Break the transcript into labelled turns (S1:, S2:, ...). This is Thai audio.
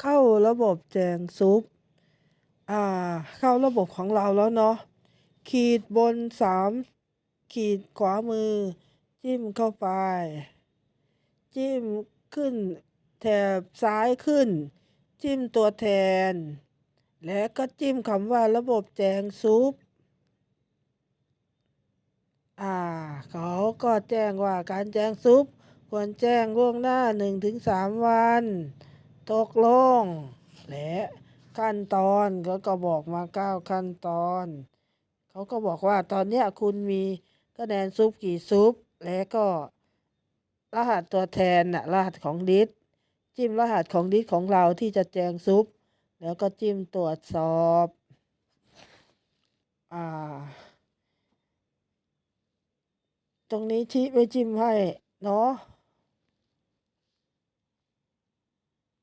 S1: เข้าระบบแจงซุป อ่า เข้าระบบของเราแล้วเนาะ ขีดบนสามขีดขวามือ จิ้มเข้าไป จิ้มขึ้น แถบซ้ายขึ้น จิ้มตัวแทน และก็จิ้มคำว่าระบบแจงซุป อ่า เขาก็แจ้งว่าการแจ้งซุปควรแจ้งล่วงหน้า 1-3 วัน ตกลง และขั้นตอนเขาก็บอกมา9ขั้นตอน เขาก็บอกว่าตอนเนี้ยคุณมีคะแนนซุปกี่ซุป และก็ รหัสตัวแทนนะรหัสของดิสจิ้มรหัสของดิสของเราที่จะแจงซุป แล้วก็จิ้มตรวจสอบอ่าตรงนี้ชี้ไว้จิ้มให้เนาะ